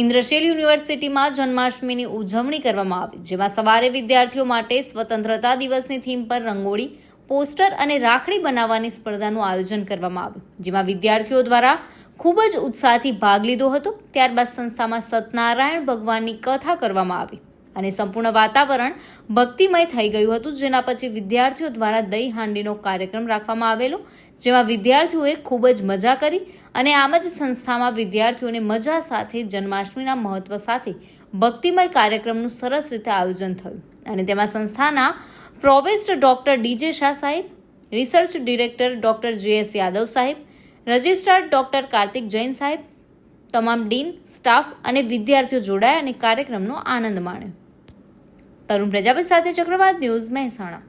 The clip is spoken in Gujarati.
ઇન્દ્રશીલ યુનિવર્સિટીમાં જન્માષ્ટમીની ઉજવણી કરવામાં આવી, જેમાં સવારે વિદ્યાર્થીઓ માટે સ્વતંત્રતા દિવસની થીમ પર રંગોળી, પોસ્ટર અને રાખડી બનાવવાની સ્પર્ધાનું આયોજન કરવામાં આવ્યું, જેમાં વિદ્યાર્થીઓ દ્વારા ખૂબ જ ઉત્સાહથી ભાગ લીધો હતો. ત્યારબાદ સંસ્થામાં સત્યનારાયણ ભગવાનની કથા કરવામાં આવી. અને સંપૂર્ણ વાતાવરણ ભક્તિમય થઈ ગયું હતું, જેના પછી વિદ્યાર્થીઓ દ્વારા દહીં હાંડીનો કાર્યક્રમ રાખવામાં આવેલો, જેમાં વિદ્યાર્થીઓએ ખૂબ જ મજા કરી અને આમ જ સંસ્થામાં વિદ્યાર્થીઓને મજા સાથે જન્માષ્ટમીના મહત્વ સાથે ભક્તિમય કાર્યક્રમનું સરસ રીતે આયોજન થયું. અને તેમાં સંસ્થાના પ્રોવેસ્ટ ડૉક્ટર ડીજે શાહ સાહેબ, research director doctor J S Yadav સાહેબ, રજિસ્ટ્રાર ડૉક્ટર કાર્તિક જૈન સાહેબ, તમામ ડીન, સ્ટાફ અને વિદ્યાર્થીઓ જોડાયા અને કાર્યક્રમનો આનંદ માણ્યો. તરુણ પ્રજાપતિ સાથે ચક્રવાત ન્યૂઝ મહેસાણા